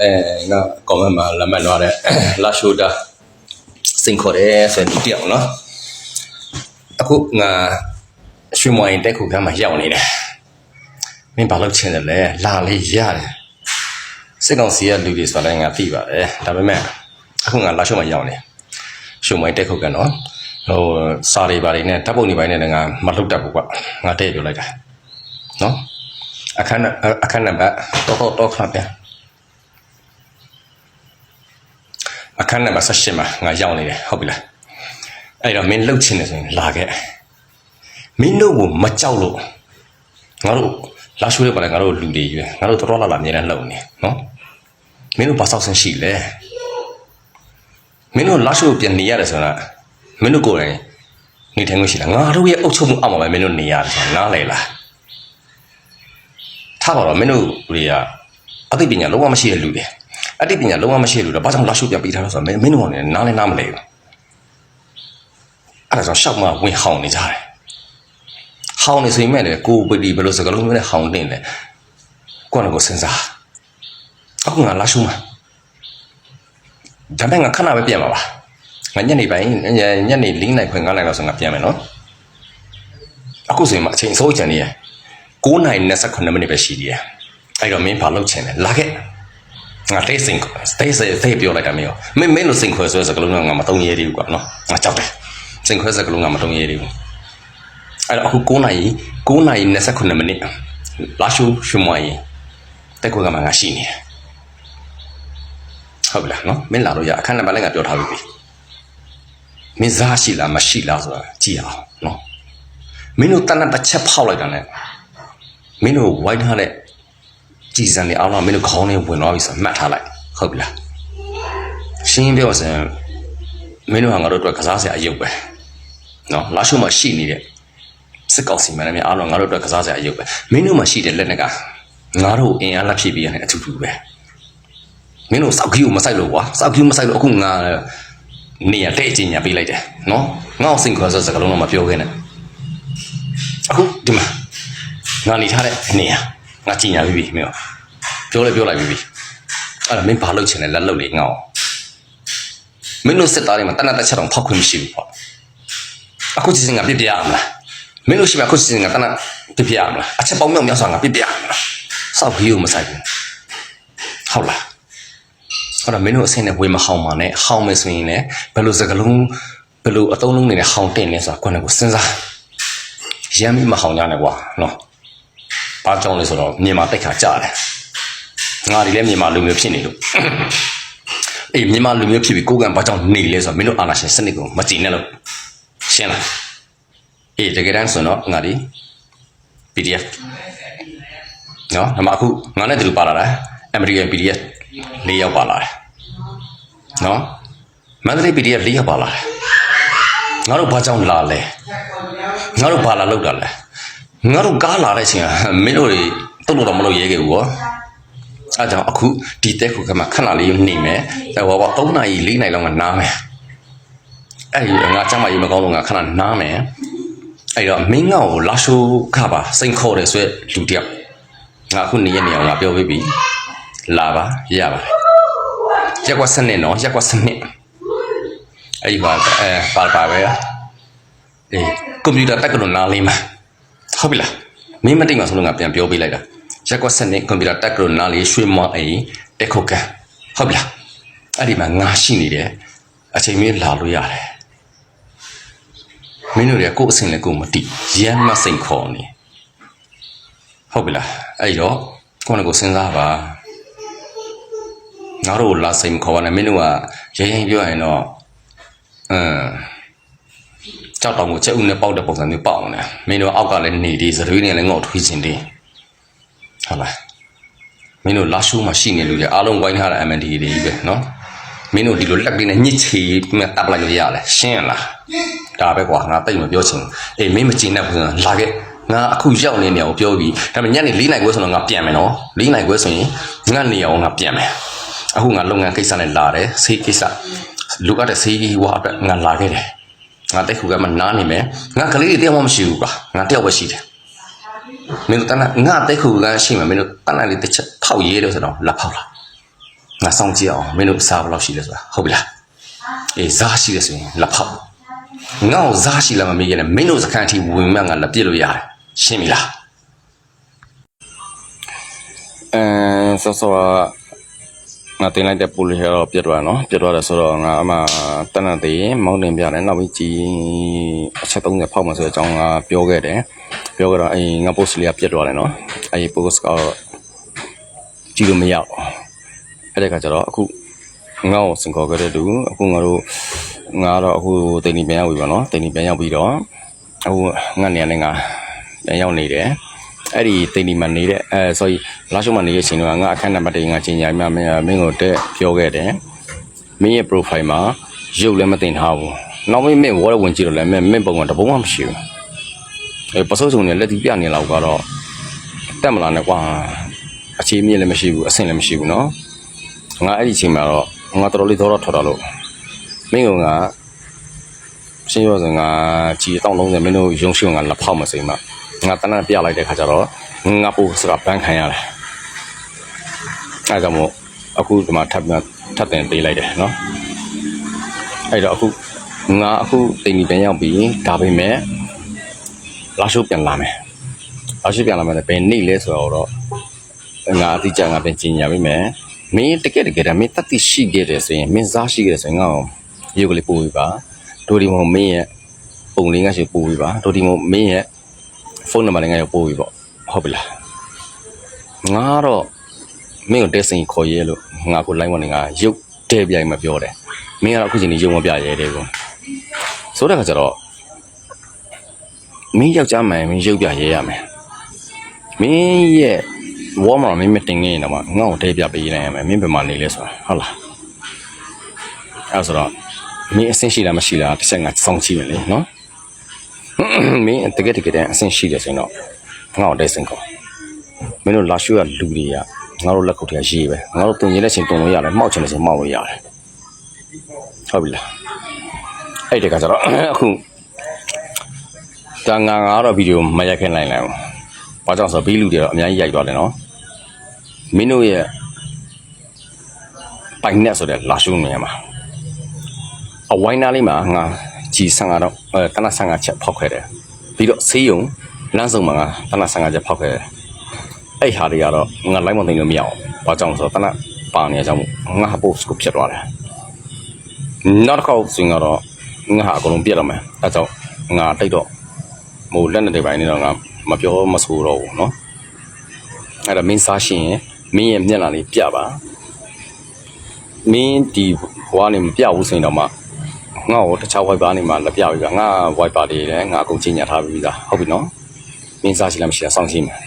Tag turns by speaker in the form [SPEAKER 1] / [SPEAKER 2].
[SPEAKER 1] အဲငါ comment မှာလက်မှတ်တော့တဲ့လာရှိုတာစင်ခေါ်တယ်ဆိုရင်ဒီတယောက်နော်အခုငါရွှေမွိုင်တက်ခုကမှရောက်နေတယ်မင်းဘာလုပ်ချင်တယ်လဲလာလေးရတယ်စစ်ကောင်စီကလူတွေဆိုတော့ငါသိပါတယ်ဒါပေမဲ့အခုငါလာရှိုမှာရောက်နေရွှေမွိုင်တက်ခုကနော်ဟိုစာတွေဘာတွေနဲ့တပ်ပုံတွေပိုင်းနဲ့ငါမလုပ်တတ်ဘူးကွငါတဲ့ပြောလိုက်တာနော်အခန်းအခန်းနံပါတ်တော့တော့ခါပြန် အခန်းနံပါတ်18မှာငါရောက်နေတယ်ဟုတ်ပြီလားအဲ့တော့မင်းလှုပ်ချင်တယ်ဆိုရင်လာခဲ့မင်းတို့ကိုမကြောက်လို့ငါတို့လာရှိုးရပါလေငါတို့လူတွေကြီးပဲငါတို့တော်တော်လာလာအမြဲတမ်းလှုပ်နေနော်မင်းတို့ဘာဆောက်ဆင်းရှိလဲမင်းတို့လာရှိုးပြန်နေရတယ်ဆိုတာမင်းတို့ကိုယ်တိုင်နေထိုင်လို့ရှိလားငါတို့ရဲ့အုပ်ချုပ်မှုအောက်မှာပဲမင်းတို့နေရတယ်ဆိုတာနားလေလားထားပါတော့မင်းတို့တွေကအသိပညာလုံးဝမရှိတဲ့လူတွေ အတိပညာလုံးဝမရှိလို့တော့ဘာကြောင့်လာရှုပ်ပြန်ပြီးထားလို့ဆိုတော့မင်းမင်းတို့ကလည်းနားလည်းနားမလဲဘူးအဲ့ဒါကြောင့်ရှောက်မှဝင်ဟောင်းနေကြတယ်ဟောင်းနေဆိုရင်မဲ့လေကိုပတိဘယ်လိုစကားလုံးမျိုးနဲ့ဟောင်းတင်လဲကိုကကိုစဉ်းစားအခုငါလာရှုမှာဒါပေမဲ့ငါခဏပဲပြန်ပါပါငါညနေပိုင်းညနေ၄နိုင်ခွင့်9နိုင်လောက်ဆိုငါပြန်မယ်နော်အခုဆိုရင်မအချိန်စိုးချင်နေရ9နိုင်29မိနစ်ပဲရှိသေးတယ်အဲ့တော့မင်းဘာလုပ်ချင်လဲလာခဲ့ ငါတိတ်စင်တိတ်စင်တိတ်ပြောလိုက်တာမျိုးမင်းမင်းလို့စင်ခွဲဆွဲစကလုံးကငါမတုံးရဲသေးဘူးကွာနော်ငါကြောက်တယ်စင်ခွဲစကလုံးကမတုံးရဲသေးဘူးအဲ့တော့အခု9နာရီ9နာရီ29မိနစ်လာရှူရှူမွားရင်တက်ခွဲကမှငါရှိနေတယ်ဟုတ်ပြီလားနော်မင်းလာလို့ရအခန်းနံပါတ်လည်းငါပြောထားပြီမင်းစားရှိလားမရှိလားဆိုတာကြည့်အောင်နော်မင်းတို့တဏ္ဍတစ်ချက်ဖောက်လိုက်တာနဲ့မင်းတို့ဝိုင်းထားတဲ့ ကြည်စံနေအောင်တော့မင်းတို့ခေါင်းနဲ့ဝင်သွားပြီဆိုမှတ်ထားလိုက်ဟုတ်ပြီလားရှင်းပြောစင်မင်းတို့ကငါတို့အတွက်ကစားစရာအယုတ်ပဲနော်လာရှုမှရှိနေတဲ့စစ်ကောက်စီမန်နဲ့အားလုံးငါတို့အတွက်ကစားစရာအယုတ်ပဲမင်းတို့မှရှိတဲ့လက်နဲ့ကငါတို့အင်အားလက်ဖြစ်ပြီးရတဲ့အထူးထူပဲမင်းတို့စောက်ကြီးကိုမဆိုင်လို့ကွာစောက်ကြီးမဆိုင်လို့အခုငါနေရတဲ့ချင်းညာပေးလိုက်တယ်နော်ငါ့ကိုစင်ခေါ်ဆိုစကားလုံးတော့မပြောခဲ့နဲ့အခုဒီမှာငါနေထားတဲ့နေရာ ငါကြင်ညာပြီးပြီမင်းပြောလဲပြောလိုက်ပြီးပြီအဲ့ဒါမင်းဘာလုပ်ချင်လဲလက်လုပ်လေငါ့ကိုမင်းတို့စစ်သားတွေမှာတနတ်တစ်ချက်တော့ဖောက်ခွင့်မရှိဘူးပေါ့အခုစီစဉ်ငါပြစ်ပြရမလားမင်းတို့ရှိမှအခုစီစဉ်ငါတနတ်ပြစ်ပြရမလားအချက်ပေါင်းမြောက်မြောက်ဆိုငါပြစ်ပြရမလားစောက်ကြီးကိုမဆိုင်ဘူးဟုတ်လားအဲ့တော့မင်းတို့အဆင့်နဲ့ဝေမဟောင်းပါနဲ့ဟောင်းမယ်ဆိုရင်လည်းဘယ်လိုစကလုံးဘယ်လိုအတုံးလုံးနေနဲ့ဟောင်းတင်နေဆိုတာကိုယ်နဲ့ကိုစဉ်းစားရမ်းပြီးမဟောင်းကြနဲ့ကွာနော် ဘာကြောင့်လဲဆိုတော့မြန်မာတိုက်ခါကြားတယ်ငါဒီလည်းမြန်မာလူမျိုးဖြစ်နေလို့အေးမြန်မာလူမျိုးဖြစ်ပြီးကိုယ်ကဘာကြောင့်နေလဲဆိုတော့မင်းတို့အာဏာရှင်စနစ်ကိုမကြည်နဲ့လို့ရှင်းလားအေးတကယ်တမ်းဆိုတော့ငါဒီ PDF နော်ဒီမှာအခုငါနဲ့တူပါလာတာ American PDF ၄ယောက်ပါလာတယ်နော်မန္တလေး PDF ၄ယောက်ပါလာတယ်ငါတို့ဘာကြောင့်လာလဲငါတို့ဘာလာလောက်တာလဲ ငါတို့ကားလာတဲ့အချိန်ကမင်းတို့တွေတုတ်လို့တော့မလုပ်ရဲခဲ့ဘူးကွာအဲကြောင့်အခုဒီတက်ခုကမှခဏလေးနေမယ်အဲဟောပါ3နာရီ4နာရီလောက်ကနားမယ်အဲ့ဒီငါចမ်းမကြီးမကောင်းလို့ငါခဏနားမယ်အဲ့တော့မင်းငါ့ကိုလာရှိုးခပါစိန်ခေါ်တယ်ဆိုရလူတယောက်ငါအခုနေရနေအောင်ငါပြောပေးပြီလာပါရပါရက်ကွက်စနစ်နော်ရက်ကွက်စနစ်အဲ့ဒီပါအဲပါပါပဲအေးကွန်ပျူတာတက်ကလို့နားလေးမှာ ဟုတ်ပြီလားမင်းမတိတ်မှဆိုလို့ငါပြန်ပြောပေးလိုက်တာရက်ကွက်စနစ်ကွန်ပျူတာတက်ကြလို့နားလေးရွှေမွားအိမ်တက်ခုတ်ကန်ဟုတ်ပြီလားအဲ့ဒီမှာငါရှိနေတယ်အချိန်မင်းလာလို့ရတယ်မင်းတို့တွေကကိုယ့်အစင်လည်းကိုယ်မတိရမ်းမစိန်ခေါ်နေဟုတ်ပြီလားအဲ့တော့ကိုယ့်နဲ့ကိုယ်စဉ်းစားပါငါတို့လာစိန်မခေါ်ပါနဲ့မင်းတို့ကရရင်ပြောရင်တော့အမ် ကြောက်တောင်ကိုချက်ဦးနဲ့ပေါက်တဲ့ပုံစံမျိုးပေါက်နေမင်းတို့အောက်ကလည်းနေဒီစရွေးနေလည်းငေါ့ထွေးချင်တယ်ဟုတ်လားမင်းတို့လာရှိုးမှာရှိနေလို့ရအားလုံးဝိုင်းထားတဲ့ MND တွေကြီးပဲနော်မင်းတို့ဒီလိုလက်ပြီးနဲ့ညစ်ချီပြီးမှတပ်လိုက်လို့ရလဲရှင်းလားဒါပဲကွာငါတိတ်မပြောချင်ဘူးအေးမင်းမကျင်တဲ့ပုံစံလာခဲ့ငါအခုရောက်နေနေအောင်ပြောပြီးဒါပေမဲ့ညနေ၄နိုင်ခွဲဆိုတော့ငါပြန်မယ်နော်၄နိုင်ခွဲဆိုရင်ငါနေအောင်ငါပြန်မယ်အခုငါလုပ်ငန်းကိစ္စနဲ့လာတယ်ဆေးကိစ္စလူကတဲ့ဆေးဝါအတွက်ငါလာခဲ့တယ် ငါတိတ်ခုကမှနားနေမယ်ငါကလေးတွေတယောက်မှမရှိဘူးကွာငါတယောက်ပဲရှိတယ်မင်းတို့တန်းငါတိတ်ခုကရှိမှမင်းတို့တန်းလေးတစ်ချက်ဖောက်ရေးလို့ဆိုတော့လက်ဖောက်လာစောင့်ကြည့်အောင်မင်းတို့စားဘယ်လောက်ရှိလဲဆိုတာဟုတ်ပြီလားအေးစားရှိတယ်ဆိုရင်လက်ဖောက်ငါ့ကိုစားရှိလားမမေးခဲ့နဲ့မင်းတို့စခန်းအထိဝင်မှငါလက်ပြစ်လို့ရတယ်ရှင်းပြီလား
[SPEAKER 2] အဲဆောဆောက ငါတင်လိုက်တဲ့ပူလေးကတော့ပြတ်သွားတယ်နော်ပြတ်သွားတယ်ဆိုတော့ငါအမှတနတ်သေးမောင်းတင်ပြတယ်နောက်ပြီးကြည်အချက်30ဖောက်မှဆိုတဲ့အကြောင်းကပြောခဲ့တယ်ပြောကြတော့အဲငါ post လေးကပြတ်သွားတယ်နော်အဲ post ကတော့ကြည့်လို့မရဘူးအဲ့ဒါကကြတော့အခုငါ့ကိုစင်ခေါ်ခဲ့တဲ့သူအခုငါတို့ငါတော့အခုတင်နေပြန်ရောက်ပြီပါနော်တင်နေပြန်ရောက်ပြီးတော့အခုငါနေရာနဲ့ငါပြန်ရောက်နေတယ် အဲ့ဒီတိန်ဒီမှာနေတဲ့အဲ sorry လာရှုံမှာနေတဲ့အချိန်တော့ငါအခန်းနံပါတ်1ငါချိန်ညာမြမင်းမင်းကိုတက်ပြောခဲ့တယ်မင်းရဲ့ profile မှာရုပ်လည်းမတင်ထားဘူးနောက်မင်းမင်းဝေါ်ဝင်ကြည့်တော့လည်းမင်းမင်းပုံကတပုံမှမရှိဘူးအဲပစိုးစုံနဲ့လက်တီပြနေလောက်ကတော့တက်မလာနဲ့ကွာအခြေမြင့်လည်းမရှိဘူးအဆင့်လည်းမရှိဘူးเนาะငါအဲ့ဒီအချိန်မှာတော့ငါတော်တော်လေးသောတော့ထွက်တော့လို့မင်းကငါရှင်းရစငါကြည်တောင်းလုံးစမင်းတို့ရုံရှိငါလက်ဖောက်မစိမ့်မှာ ငါတနက်ပြလိုက်တဲ့ခါကျတော့ငါပို့စကပန်းခံရတယ်အဲဒါကြောင့်မို့အခုဒီမှာထပ်ပြန်ထပ်တင်ပေးလိုက်တယ်နော်အဲ့တော့အခုငါအခုတိမ်ကြီးပြန်ရောက်ပြီဒါပေမဲ့လာရှိုးပြန်လာမယ်လာရှိုးပြန်လာမယ်ဘယ်နေ့လဲဆိုတော့ငါအတိအကျငါပြန်ကြီးညာပြီမယ်မင်းတကယ်တကယ်ဒါမင်းတတ်သိရှိခဲ့တယ်ဆိုရင်မင်းစားရှိခဲ့တယ်ဆိုရင်ငါ့ကိုရုပ်ကလေးပို့ပြီးပါတို့ဒီမို့မင်းရဲ့ပုံလေးငါရှိပို့ပြီးပါတို့ဒီမို့မင်းရဲ့ ဖုန်းနံပါတ်လည်းငါရပို့ပြီးပေါ့ဟုတ်ပြီလားငါတော့မင်းကိုတက်စင်ခေါ်ရဲလို့ငါကို line ဝင်နေငါရုပ်တဲပြိုင်မပြောတယ်မင်းကတော့အခုချိန်ကြီးရုပ်မပြရဲတဲ့ကောဆိုတဲ့ခါကျတော့မင်းယောက်ျားမှန်မင်းရုပ်ပြရဲရမယ်မင်းရဲ့ဝေါ်မှာမင်းမတင်ငင်းနေတော့မှငါ့ကိုတဲပြပေးနိုင်ရမယ်မင်းဘယ်မှာနေလဲဆိုတာဟုတ်လားအဲဆိုတော့မင်းအဆင်ရှိလားမရှိလားတစ်ချက်ငါစောင့်ကြည့်မယ်လေနော် မင်းတကယ်တကယ်တမ်းအဆင်ရှိတယ်ဆိုရင်တော့ငါ့ကိုတိုက်စင်ကောမင်းတို့လာရှုရလူတွေကငါတို့လက်ခုပ်ထဲရေးပဲငါတို့တင်ကျင်တဲ့ချိန်တင်လို့ရတယ်မှောက်ချင်တဲ့ချိန်မှောက်လို့ရတယ်ဟုတ်ပြီလားအဲ့ဒီကကြတော့အခုတန်ငါငါတော့ဗီဒီယိုမရိုက်ခင်နိုင်လိုက်ဘူးဘာကြောင့်ဆိုတော့ဘီလူတွေတော့အများကြီးရိုက်သွားတယ်နော်မင်းတို့ရဲ့ပိုင်နဲ့ဆိုတဲ့လာရှုနေရမှာအဝိုင်းသားလေးမှာငါ ကြည်15တော့အဲတန15ချက်ဖောက်ခဲ့တယ်ပြီးတော့ဆေးရုံလမ်းဆောင်မှာငါတန15ချက်ဖောက်ခဲ့တယ်အဲ့ဟာတွေကတော့ငါလိုက်မသိလို့မရအောင်ဘာကြောင့်ဆိုတော့တနပါနေကြမို့ငါပို့စ်ကိုဖြစ်သွားတယ်နောက်တစ်ခေါက်စင်ကတော့ငါဟာအကုန်လုံးပြတ်တော့မယ်အဲကြောင့်ငါတိတ်တော့ဟိုလက်နဲ့တွေပိုင်းနေတော့ငါမပြောမဆိုတော့ဘူးเนาะအဲ့ဒါမင်းစားရှင်ရင်မင်းရဲ့မျက်နှာလေးပြပါမင်းဒီဘွားနေမပြဘူးဆိုရင်တော့မှ ငါ့ကိုတခြား wiper နေမှာလက်ပြပြီးပါငါ wiper တွေလည်းငါအကုန်ချင်းညာထားပြီးသားဟုတ်ပြီနော်မင်းစားရှိလားမရှိလားစောင့်ကြည့်မယ်